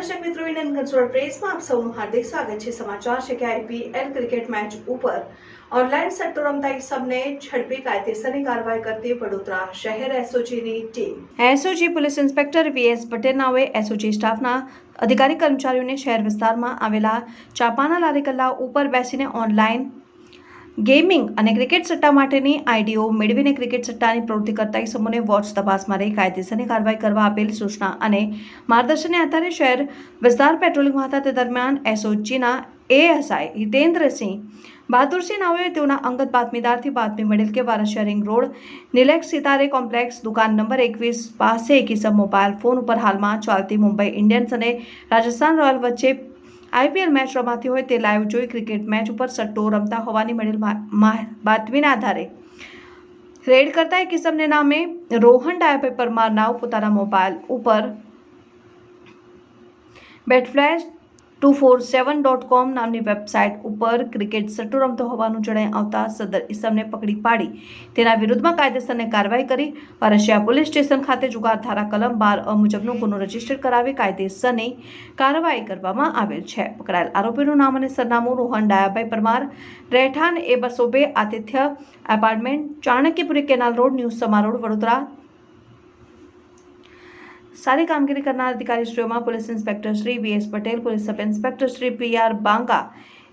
મિત્રો Indian console પ્રેસમાં આપ સૌનું હાર્દિક સ્વાગત છે. સમાચાર છે કે આઈપીએલ ક્રિકેટ મેચ ઉપર ઓનલાઈન સટ્ટો રમતા ઇસમને ઝડપી કાયદેસરની કાર્યવાહી કરતી વડોદરા શહેર એસઓજીની team. SOG police inspector VS Patel નાઓએ SOG સ્ટાફના અધિકારી કર્મચારીઓને શહેર વિસ્તારમાં આવેલા ચાપાના લારી કલ્લા ઉપર બેસીને ઓનલાઈન ગેમિંગ અને ક્રિકેટ સટ્ટા માટેની આઈડીઓ મેળવીને ક્રિકેટ સટ્ટાની પ્રવૃત્તિ કરતા ઇસમોને વોચ તપાસમાં રહી કાયદેસરની કાર્યવાહી કરવા આપેલ સૂચના અને માર્ગદર્શનને આધારે શહેર વિસ્તાર પેટ્રોલિંગમાં હતા. તે દરમિયાન એસઓજીના એએસઆઈ હિતેન્દ્રસિંહ બહાદુરસિંહ નાઓએ તેઓના અંગત બાતમીદારથી બાતમી મળેલ કે Varasiya ring road Nilex Sitare complex, દુકાન નંબર એકવીસ પાસે એક ઇસમ મોબાઈલ ફોન ઉપર હાલમાં ચાલતી મુંબઈ ઇન્ડિયન્સ અને રાજસ્થાન રોયલ વચ્ચે આઈપીએલ મેચ રમાતી હોય તે લાઈવ જોઈ ક્રિકેટ મેચ ઉપર સટ્ટો રમતા હોવાની મળેલ બાતમીના આધારે. રેડ કરતા એક કિસમને નામે રોહન ડાયાભાઈ પરમાર નાવ પોતાના મોબાઈલ ઉપર. Betflash two four seven dot com નામની વેબસાઇટ ઉપર ક્રિકેટ સટ્ટો રમતો હોવાનું જણાઈ આવતા સદર ઇસમને પકડી પાડી. તેના વિરુદ્ધમાં કાયદેસરની કાર્યવાહી કરી. વારસિયા પોલીસ સ્ટેશન ખાતે જુગાર ધારા કલમ બાર અ મુજબનો ગુનો રજિસ્ટર કરાવી કાયદેસરની કાર્યવાહી કરવામાં આવેલ છે. પકડાયેલ આરોપીનું નામ અને સરનામું રોહન ડાયાભાઈ પરમાર, રહેઠાણ એ બસો બે Atithya apartment, Chanakyapuri canal road news સમારોહ વડોદરા સારી કામગીરી કરનાર અધિકારીશ્રીઓમાં police inspector Shri V S Patel, police sub inspector Shri P R Banga,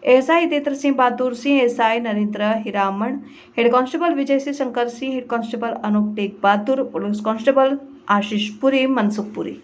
SI Tetarsinh Bahadursinh SI Narendra Hiraman, head constable Vijaysinh Shankarsinh head constable Anup Tek Bahadur, police constable Ashish Puri Mansukhpuri